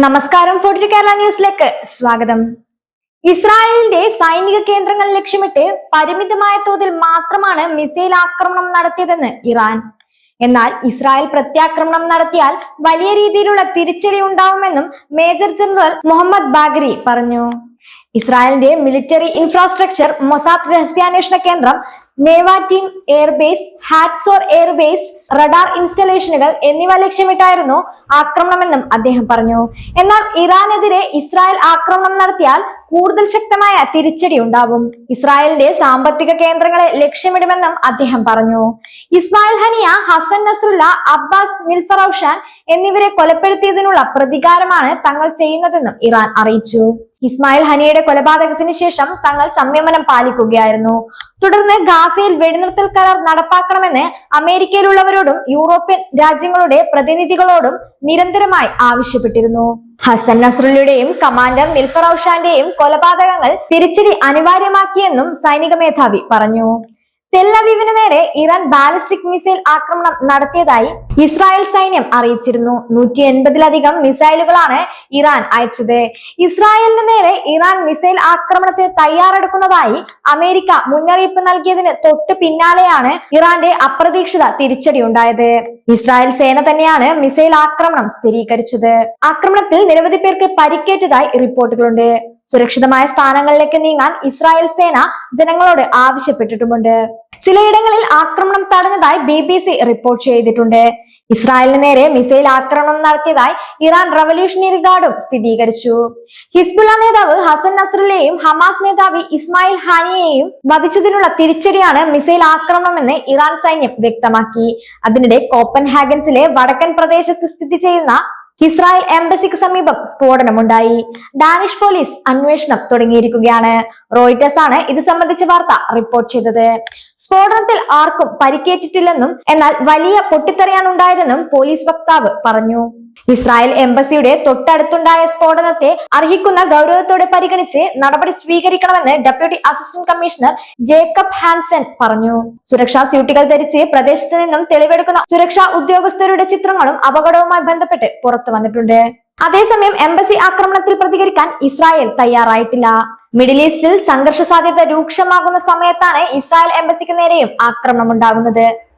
നമസ്കാരം ഫോർട്ടി കേരള ന്യൂസിലേക്ക് സ്വാഗതം. ഇസ്രായേലിന്റെ സൈനിക കേന്ദ്രങ്ങൾ ലക്ഷ്യമിട്ട് പരിമിതമായ തോതിൽ മാത്രമാണ് മിസൈൽ ആക്രമണം നടത്തിയതെന്ന് ഇറാൻ. എന്നാൽ ഇസ്രായേൽ പ്രത്യാക്രമണം നടത്തിയാൽ വലിയ രീതിയിലുള്ള തിരിച്ചടി ഉണ്ടാവുമെന്നും മേജർ ജനറൽ മുഹമ്മദ് ബാഗരി പറഞ്ഞു. ഇസ്രായേലിന്റെ മിലിറ്ററി ഇൻഫ്രാസ്ട്രക്ചർ മൊസാദ് രഹസ്യാന്വേഷണ കേന്ദ്രം Nevatim airbase Hatzor airbase radar ഇൻസ്റ്റലേഷനുകൾ എന്നിവ ലക്ഷ്യമിട്ടായിരുന്നു ആക്രമണമെന്നും അദ്ദേഹം പറഞ്ഞു. എന്നാൽ ഇറാനെതിരെ ഇസ്രായേൽ ആക്രമണം നടത്തിയാൽ കൂടുതൽ ശക്തമായ തിരിച്ചടി ഉണ്ടാവും. ഇസ്രായേലിന്റെ സാമ്പത്തിക കേന്ദ്രങ്ങളെ ലക്ഷ്യമിടുമെന്നും അദ്ദേഹം പറഞ്ഞു. Ismail Haniyeh Hassan Nasrallah Abbas Nilforoushan എന്നിവരെ കൊലപ്പെടുത്തിയതിനുള്ള പ്രതികാരമാണ് തങ്ങൾ ചെയ്യുന്നതെന്നും ഇറാൻ അറിയിച്ചു. ഇസ്മായിൽ ഹനിയുടെ കൊലപാതകത്തിന് ശേഷം തങ്ങൾ സംയമനം പാലിക്കുകയായിരുന്നു. തുടർന്ന് ഗാസയിൽ വെടിനിർത്തൽ കരാർ നടപ്പാക്കണമെന്ന് അമേരിക്കയിലുള്ളവരോടും യൂറോപ്യൻ രാജ്യങ്ങളുടെ പ്രതിനിധികളോടും നിരന്തരമായി ആവശ്യപ്പെട്ടിരുന്നു. ഹസൻ നസ്രുലിയുടെയും കമാൻഡർ നിൽഫറൌഷാന്റെയും കൊലപാതകങ്ങൾ തിരിച്ചടി അനിവാര്യമാക്കിയെന്നും സൈനിക മേധാവി പറഞ്ഞു. തെല്ലവീവിന് നേരെ ഇറാൻ ബാലിസ്റ്റിക് മിസൈൽ ആക്രമണം നടത്തിയതായി ഇസ്രായേൽ സൈന്യം അറിയിച്ചിരുന്നു. നൂറ്റി എൺപതിലധികം മിസൈലുകളാണ് ഇറാൻ അയച്ചത്. ഇസ്രായേലിന് നേരെ ഇറാൻ മിസൈൽ ആക്രമണത്തിന് തയ്യാറെടുക്കുന്നതായി അമേരിക്ക മുന്നറിയിപ്പ് നൽകിയതിന് തൊട്ട് പിന്നാലെയാണ് ഇറാന്റെ അപ്രതീക്ഷിത തിരിച്ചടി ഉണ്ടായത് ഇസ്രായേൽ സേന തന്നെയാണ് മിസൈൽ ആക്രമണം സ്ഥിരീകരിച്ചത്. ആക്രമണത്തിൽ നിരവധി പേർക്ക് പരിക്കേറ്റതായി റിപ്പോർട്ടുകളുണ്ട്. സുരക്ഷിതമായ സ്ഥാനങ്ങളിലേക്ക് നീങ്ങാൻ ഇസ്രായേൽ സേന ജനങ്ങളോട് ആവശ്യപ്പെട്ടിട്ടുമുണ്ട്. ചിലയിടങ്ങളിൽ ആക്രമണം തടഞ്ഞതായി ബി ബി സി റിപ്പോർട്ട് ചെയ്തിട്ടുണ്ട്. ഇസ്രായേലിന് നേരെ മിസൈൽ ആക്രമണം നടത്തിയതായി ഇറാൻ റവല്യൂഷണറി ഗാർഡും സ്ഥിരീകരിച്ചു. ഹിസ്ബുള്ള നേതാവ് ഹസൻ നസ്രുല്ലയെയും ഹമാസ് നേതാവ് ഇസ്മായിൽ ഹാനിയെയും വധിച്ചതിനുള്ള തിരിച്ചടിയാണ് മിസൈൽ ആക്രമണമെന്ന് ഇറാൻ സൈന്യം വ്യക്തമാക്കി. അതിനിടെ കോപ്പൻഹാഗൻസിലെ വടക്കൻ പ്രദേശത്ത് സ്ഥിതി ചെയ്യുന്ന ഇസ്രായേൽ എംബസിക്ക് സമീപം സ്ഫോടനമുണ്ടായി. ഡാനിഷ് പോലീസ് അന്വേഷണം തുടങ്ങിയിരിക്കുകയാണ്. റോയിറ്റേഴ്സ് ആണ് ഇത് സംബന്ധിച്ച വാർത്ത റിപ്പോർട്ട് ചെയ്തത്. സ്ഫോടനത്തിൽ ആർക്കും പരിക്കേറ്റിട്ടില്ലെന്നും എന്നാൽ വലിയ പൊട്ടിത്തെറിയാണ് ഉണ്ടായതെന്നും പോലീസ് വക്താവ് പറഞ്ഞു. ഇസ്രായേൽ എംബസിയുടെ തൊട്ടടുത്തുണ്ടായ സ്ഫോടനത്തെ അർഹിക്കുന്ന ഗൗരവത്തോടെ പരിഗണിച്ച് നടപടി സ്വീകരിക്കണമെന്ന് deputy assistant commissioner Jacob Hansen പറഞ്ഞു. സുരക്ഷാ സ്യൂട്ടുകൾ ധരിച്ച് പ്രദേശത്ത് നിന്നും തെളിവെടുക്കുന്ന സുരക്ഷാ ഉദ്യോഗസ്ഥരുടെ ചിത്രങ്ങളും അപകടവുമായി ബന്ധപ്പെട്ട് പുറത്തു വന്നിട്ടുണ്ട്. അതേസമയം എംബസി ആക്രമണത്തിൽ പ്രതികരിക്കാൻ ഇസ്രായേൽ തയ്യാറായിട്ടില്ല. മിഡിൽ ഈസ്റ്റിൽ സംഘർഷ സാധ്യത രൂക്ഷമാകുന്ന സമയത്താണ് ഇസ്രായേൽ എംബസിക്ക് നേരെയും ആക്രമണം ഉണ്ടാകുന്നത്